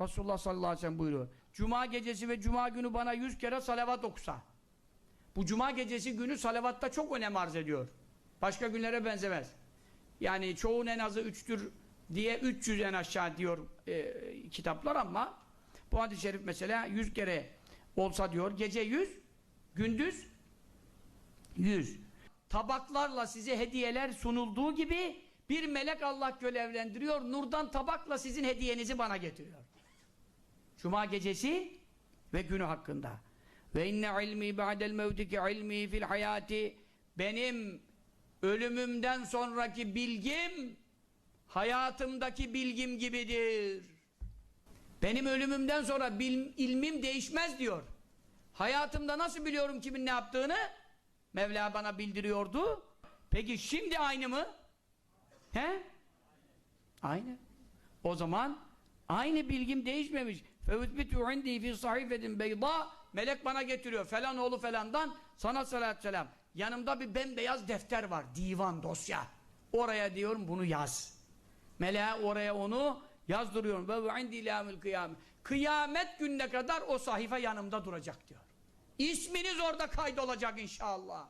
Resulullah sallallahu aleyhi ve sellem buyuruyor. Cuma gecesi ve cuma günü bana yüz kere salavat okusa. Bu cuma gecesi günü salavatta çok önem arz ediyor. Başka günlere benzemez. Yani çoğun en azı üçtür diye 300 en aşağı diyor e, kitaplar ama bu hadis-i şerif mesela 100 kere olsa diyor gece 100 gündüz 100 tabaklarla size hediyeler sunulduğu gibi bir melek Allah görevlendiriyor nurdan tabakla sizin hediyenizi bana getiriyor Cuma gecesi ve günü hakkında ve inne ilmi ba'del mevtiki ilmi fil hayati benim ölümümden sonraki bilgim hayatımdaki bilgim gibidir. Benim ölümümden sonra bil, ilmim değişmez diyor. Hayatımda nasıl biliyorum kimin ne yaptığını? Mevla bana bildiriyordu. Peki şimdi aynı mı? He? Aynı. O zaman aynı bilgim değişmemiş. فَوْتْبِتُ عِنْدِي فِي صَحِفَةٍ بَيْضَى Melek bana getiriyor. Falan oğlu falandan sana salatü selam. Yanımda bir bembeyaz defter var. Divan, dosya. Oraya diyorum bunu yaz. Meleğe oraya onu yazdırıyorum. Ve indi ilamül kıyamet. Kıyamet gününe kadar o sahife yanımda duracak diyor. İsminiz orada kaydolacak inşallah.